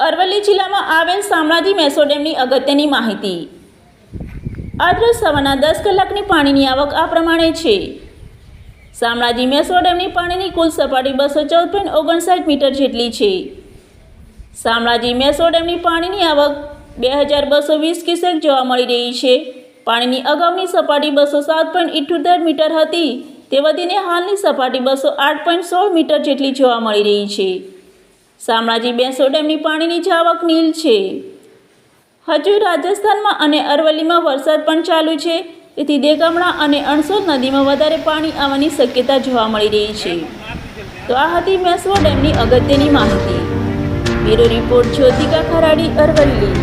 અરવલ્લી જિલ્લામાં આવેલ શામળાજી મેસો ડેમની અગત્યની માહિતી. આદ્ર સવારના દસ કલાકની પાણીની આવક આ પ્રમાણે છે. શામળાજી મેસો ડેમની પાણીની કુલ સપાટી બસો ચૌદ પોઈન્ટ ઓગણસાઠ મીટર જેટલી છે. શામળાજી મેસો ડેમની પાણીની આવક બે હજાર બસો વીસ ક્યુસેક જોવા મળી રહી છે. પાણીની અગાઉની સપાટી બસો સાત પોઈન્ટ ઇઠ્યોતેર મીટર હતી. તે વધીને હાલની સપાટી બસો આઠ પોઈન્ટ સોળ મીટર જેટલી જોવા મળી રહી છે. શામળાજી બેસો ડેમની પાણીની જાવક નીલ છે. હજુ રાજસ્થાનમાં અને અરવલ્લીમાં વરસાદ પણ ચાલુ છે. તેથી દેગામડા અને અણસોદ નદીમાં વધારે પાણી આવવાની શક્યતા જોવા મળી રહી છે. તો આ હતી મેસવો ડેમની અગત્યની માહિતી. Bureau report Jyotika Kharadi, Aravalli.